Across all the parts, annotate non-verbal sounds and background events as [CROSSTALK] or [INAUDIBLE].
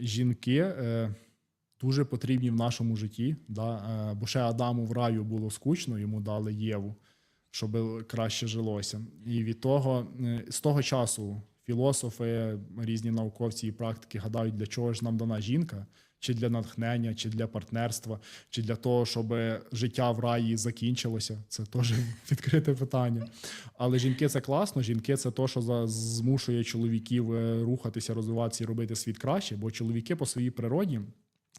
жінки е, дуже потрібні в нашому житті. Да? Е, бо ще Адаму в раю було скучно, йому дали Єву, щоб краще жилося. І від того, е, з того часу філософи, різні науковці і практики гадають, для чого ж нам дана жінка, чи для натхнення, чи для партнерства, чи для того, щоб життя в раї закінчилося. Це теж [LAUGHS] відкрите питання. Але жінки це класно. Жінки це то, що змушує чоловіків е, рухатися, розвиватися і робити світ краще, бо чоловіки по своїй природі.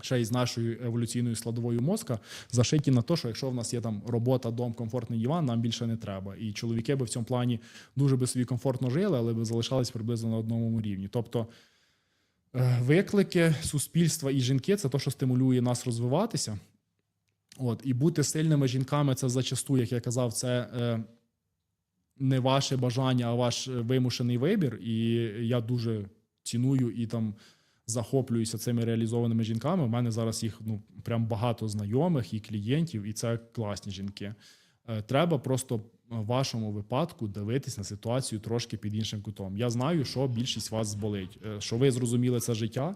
Ще й з нашою еволюційною складовою мозка зашиті на те, що якщо в нас є там робота, дом, комфортний диван, нам більше не треба. І чоловіки би в цьому плані дуже би собі комфортно жили, але би залишались приблизно на одному рівні. Тобто виклики суспільства і жінки це те, що стимулює нас розвиватися. От, і бути сильними жінками це зачасту, як я казав, це е, не ваше бажання, а ваш е, вимушений вибір. І я дуже ціную і там захоплююся цими реалізованими жінками. У мене зараз їх ну прям багато знайомих і клієнтів, і це класні жінки. Е, Треба просто в вашому випадку дивитись на ситуацію трошки під іншим кутом. Я знаю, що більшість вас зболить, Е, що ви зрозуміли це життя,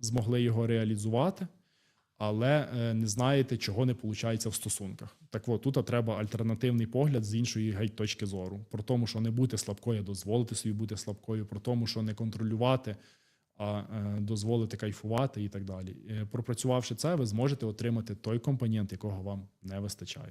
змогли його реалізувати, але е, не знаєте, чого не виходить в стосунках. Так от тут треба альтернативний погляд з іншої геть точки зору. Про тому, що не бути слабкою, дозволити собі бути слабкою, про тому, що не контролювати, а е, дозволити кайфувати і так далі. Е, Пропрацювавши це, ви зможете отримати той компонент, якого вам не вистачає.